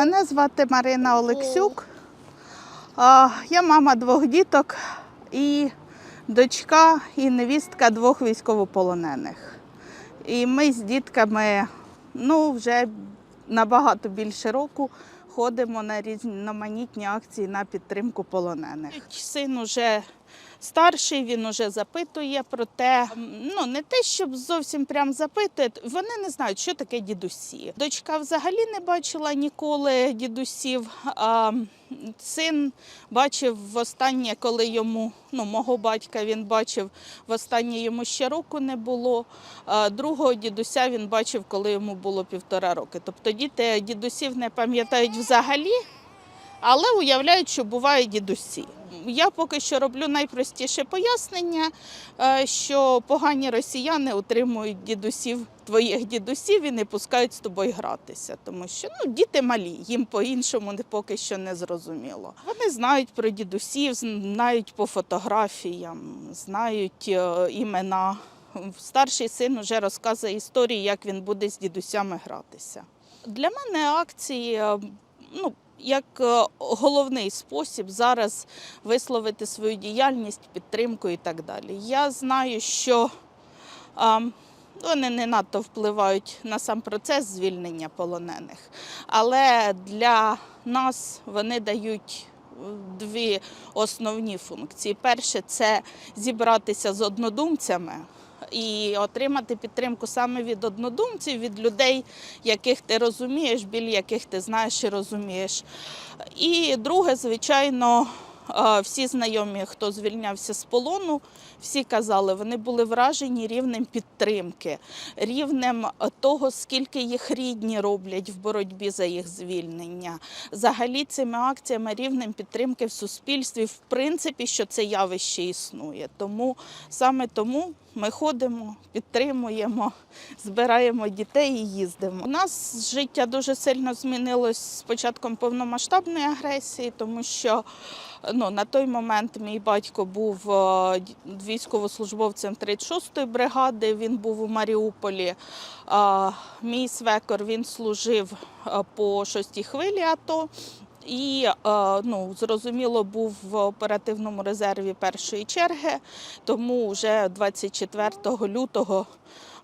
Мене звати Марина Олексюк. Я мама двох діток і дочка і невістка двох військовополонених. І ми з дітками ну, вже набагато більше року ходимо на різноманітні акції на підтримку полонених. Син уже старший, він уже запитує про те, ну не те, щоб зовсім прям запитує, вони не знають, що таке дідусі. Дочка взагалі не бачила ніколи дідусів. А син бачив востаннє, коли йому, ну, мого батька він бачив, востаннє йому ще року не було. А другого дідуся він бачив, коли йому було півтора роки. Тобто діти дідусів не пам'ятають взагалі, але уявляють, що бувають дідусі. Я поки що роблю найпростіше пояснення, е, що погані росіяни утримують дідусів, твоїх дідусів і не пускають з тобою гратися, тому що ну, діти малі, їм по-іншому поки що не зрозуміло. Вони знають про дідусів, знають по фотографіям, знають е, імена. Старший син вже розказує історії, як він буде з дідусями гратися. Для мене акції е, ну, як е, головний спосіб зараз висловити свою діяльність, підтримку і так далі. Я знаю, що вони не надто впливають на сам процес звільнення полонених, але для нас вони дають е, дві основні функції. Перше це зібратися з однодумцями. І отримати підтримку саме від однодумців, від людей, яких ти розумієш, біль яких ти знаєш і розумієш. І друге, звичайно, е, всі знайомі, хто звільнявся з полону, всі казали, вони були вражені рівнем підтримки, рівнем того, скільки їх рідні роблять в боротьбі за їх звільнення. Взагалі цими акціями рівнем підтримки в суспільстві, в принципі, що це явище існує. Тому саме тому ми ходимо, підтримуємо, збираємо дітей і їздимо. У нас життя дуже сильно змінилось з початком повномасштабної агресії, тому що ну, на той момент мій батько був е, військовослужбовцем 36-ї бригади, він був у Маріуполі. Мій свекор він служив е, по шостій хвилі АТО. І е, ну, зрозуміло, був в оперативному резерві першої черги, тому вже 24 лютого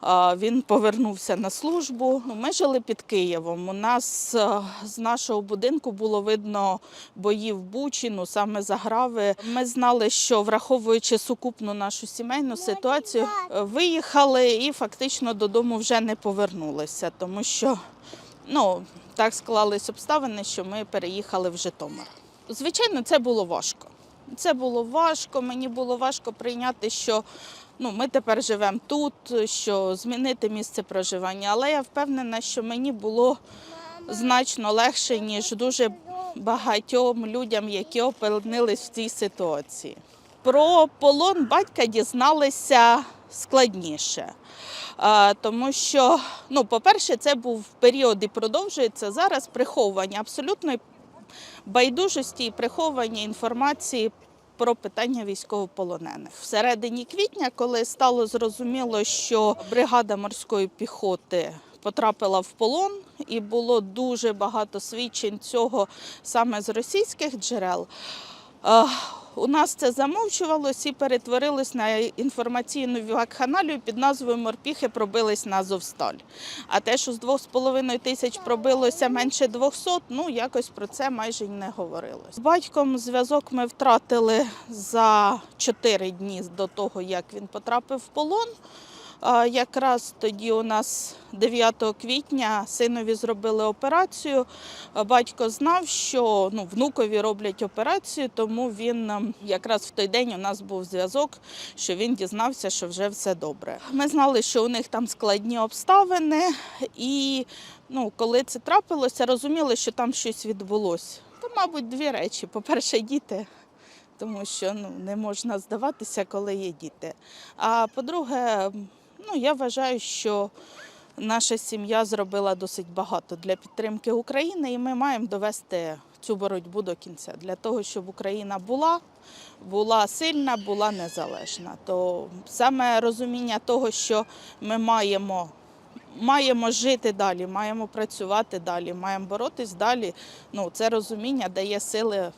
е, він повернувся на службу. Ну, Ми жили під Києвом. У нас е, з нашого будинку було видно бої в Бучі, ну саме заграви. Ми знали, що враховуючи сукупну нашу сімейну ситуацію, виїхали і фактично додому вже не повернулися, тому що ну, так склались обставини, що ми переїхали в Житомир. Звичайно, це було важко. Це було важко. Мені було важко прийняти, що ну, ми тепер живемо тут, що змінити місце проживання. Але я впевнена, що мені було значно легше, ніж дуже багатьом людям, які опинились в цій ситуації. Про полон батька дізналися складніше. Тому що, ну, по-перше, це був період і продовжується зараз приховування абсолютної байдужості і приховування інформації про питання військовополонених. Всередині квітня, коли стало зрозуміло, що бригада морської піхоти потрапила в полон, і було дуже багато свідчень цього саме з російських джерел. У нас це замовчувалось і перетворилось на інформаційну вакханалію під назвою Морпіхи пробились на Азовсталь. А те, що з 2,5 тисяч пробилося менше 200, ну якось про це майже й не говорилось. З батьком зв'язок ми втратили за 4 дні до того, як він потрапив в полон. Якраз тоді у нас 9 квітня синові зробили операцію. Батько знав, що ну, внукові роблять операцію, тому він ем, якраз в той день у нас був зв'язок, що він дізнався, що вже все добре. Ми знали, що у них там складні обставини, і ну, коли це трапилося, розуміли, що там щось відбулося. То, мабуть, дві речі. По-перше, діти. Тому що ну, не можна здаватися, коли є діти. А по-друге, ну, я вважаю, що наша сім'я зробила досить багато для підтримки України, і ми маємо довести цю боротьбу до кінця для того, щоб Україна була, була сильна, була незалежна. То саме розуміння того, що ми маємо маємо жити далі, маємо працювати далі, маємо боротись далі. Ну, це розуміння дає сили,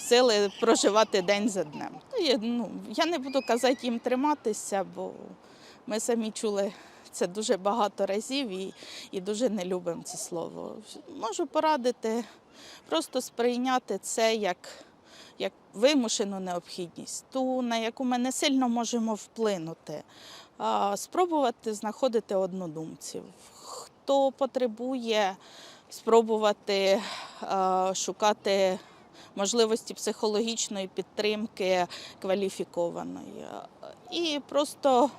сили проживати день за днем. Я, ну, я не буду казати їм триматися, бо ми самі чули це дуже багато разів і, і дуже не любимо це слово. Можу порадити просто сприйняти це як, як вимушену необхідність, ту, на яку ми не сильно можемо вплинути. А, спробувати знаходити однодумців. Хто потребує спробувати а, шукати можливості психологічної підтримки кваліфікованої. І просто,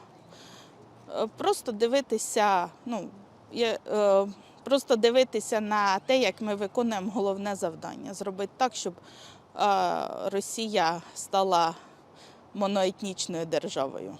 просто дивитися, ну, я. е, просто дивитися на те, як ми виконуємо головне завдання зробити так, щоб е, Росія стала моноетнічною державою.